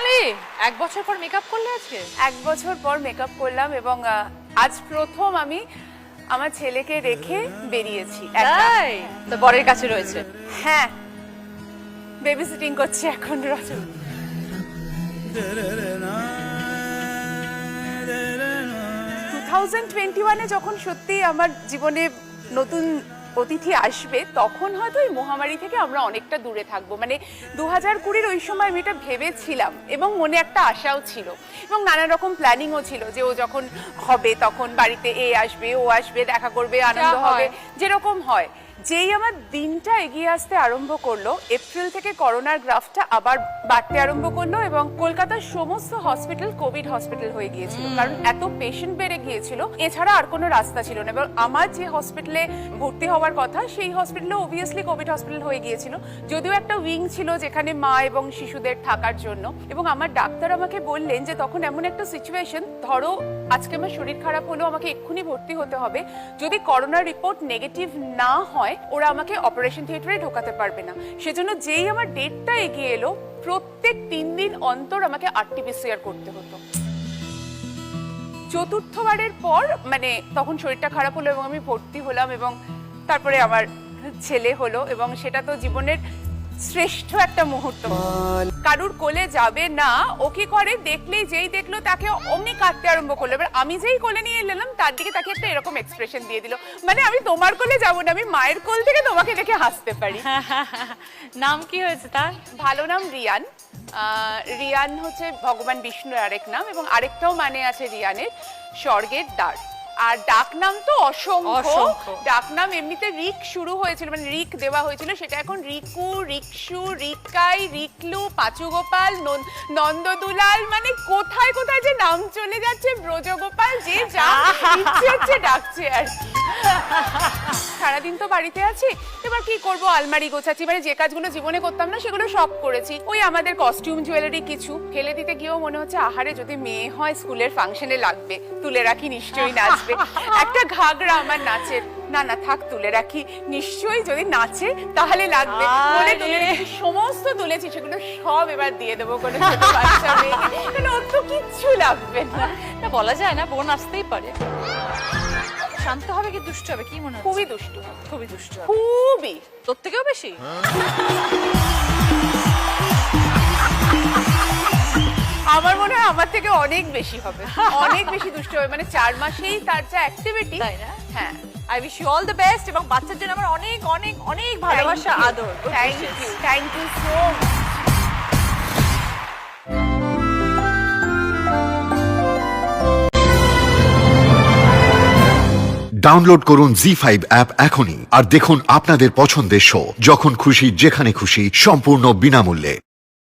সোনালি এক বছর পর মেকআপ করলে আজকে? এক বছর পর মেকআপ করলাম এবং আহ, আজ প্রথম আমি আমার ছেলেকে রেখে বেরিয়েছি একা। তাই? তো বরের কাছে রয়েছে। হ্যাঁ। বেবি সিটিং করছি এখন রচন টু থাউজেন্ড টোয়েন্টি ওয়ানে যখন সত্যি আমার জীবনে নতুন অতিথি আসবে তখন হয়তো এই মহামারী থেকে আমরা অনেকটা দূরে থাকব মানে দু হাজার কুড়ির ওই সময় আমি এটা ভেবেছিলাম এবং মনে একটা আশাও ছিল এবং নানা রকম প্ল্যানিংও ছিল যে ও যখন হবে তখন বাড়িতে এ আসবে ও আসবে দেখা করবে আনন্দ। হবে যেরকম হয় যেই আমার দিনটা এগিয়ে আসতে আরম্ভ করল এপ্রিল থেকে করোনার গ্রাফটা আবার বাড়তে আরম্ভ করল এবং কলকাতার সমস্ত হসপিটাল কোভিড হসপিটাল হয়ে গিয়েছিল। কারণ এত পেশেন্ট বেড়ে গিয়েছিল এছাড়া আর কোনো রাস্তা ছিল না। এবং আমার যে হসপিটালে ভর্তি হওয়ার কথা সেই হসপিটালে অবভিয়াসলি কোভিড হসপিটাল হয়ে গিয়েছিল। যদিও একটা উইং ছিল যেখানে মা এবং শিশুদের থাকার জন্য এবং আমার ডাক্তার আমাকে বললেন যে তখন এমন একটা সিচুয়েশন ধরো আজকে আমার শরীর খারাপ হলো আমাকে এক্ষুনি ভর্তি হতে হবে। যদি করোনার রিপোর্ট নেগেটিভ না হয় ওরা আমাকে অপারেশন থিয়েটারে ঢোকাতে পারবে না। সেজন্য যেই আমার ডেটটা এগিয়ে এলো, প্রত্যেক তিন দিন অন্তর আমাকে আরটিপিসিআর করতে হতো। চতুর্থবারের পর মানে তখন শরীরটা খারাপ হলো এবং আমি ভর্তি হলাম এবং তারপরে আমার ছেলে হলো এবং সেটা তো জীবনের শ্রেষ্ঠ একটা মুহূর্ত। কারুর কোলে যাবে না ও কি করে? দেখলেই যেই দেখল তাকে অমনি কাটতে আরম্ভ করল। এবার আমি যেই কোলে নিয়ে এলাম তার দিকে তাকে একটা এরকম এক্সপ্রেশন দিয়ে দিল। মানে আমি তোমার কোলে যাব না আমি মায়ের কোল থেকে তোমাকে দেখে হাসতে পারি। নাম কি হয়েছে তার? ভালো নাম রিয়ান। আহ, রিয়ান হচ্ছে ভগবান বিষ্ণুর আরেক নাম এবং আরেকটাও মানে আছে রিয়ানের স্বর্গের দ্বার। আর ডাকনাম তো অসংখ্য। ডাকনাম ডাক নাম এমনিতে রিক শুরু হয়েছিল মানে রিক দেওয়া হয়েছিল সেটা এখন রিকু রিকশু রিকাই রিকলু পাচু গোপাল নন- নন্দদুলাল মানে কোথায় কোথায় যে নাম চলে যাচ্ছে ব্রজগোপাল যে যা ইচ্ছে হচ্ছে ডাকছে আর কি। সারাদিন তো বাড়িতে আছি। এবার কি করব? আলমারি গোছাচ্ছি। মানে যে কাজগুলো জীবনে করতাম না সেগুলো সব করেছি। ওই আমাদের কস্টিউম জুয়েলারি কিছু। ফেলে দিতে গিয়েও মনে হচ্ছে আহারে যদি মেয়ে হয় স্কুলের ফাংশনে লাগবে। তুলে রাখি নিশ্চয়ই নাচবে। একটা ঘাগরা আমার নাচের না না থাক তুলে রাখি। নিশ্চয়ই যদি নাচে তাহলে লাগবে। বলে তুলে সমস্ত তুলেছি সেগুলো সব এবার দিয়ে দেবো কোনো ছোট বাচ্চা মেয়েকে। কেন ওর তো কিচ্ছু লাগবে না। না বলা যায় না বোন আসতেই পারে। শান্ত হবে কি দুষ্ট হবে? কি মনে হয় খুবই দুষ্টু। খুবই দুষ্ট খুবই। তোর থেকেও বেশি? আমার মনে হয় আমার থেকে অনেক বেশি হবে। অনেক বেশি দুষ্ট হবে। মানে চার মাসেই তার যা অ্যাক্টিভিটি তাই না? হ্যাঁ। I wish you all the best এবং বাচ্চার জন্য আমার অনেক অনেক অনেক ভালোবাসা আদর। Thank you thank you so download করুন জি ফাইভ অ্যাপ এখনই আর দেখুন আপনাদের পছন্দের শো যখন খুশি, যেখানে খুশি, সম্পূর্ণ বিনামূল্যে।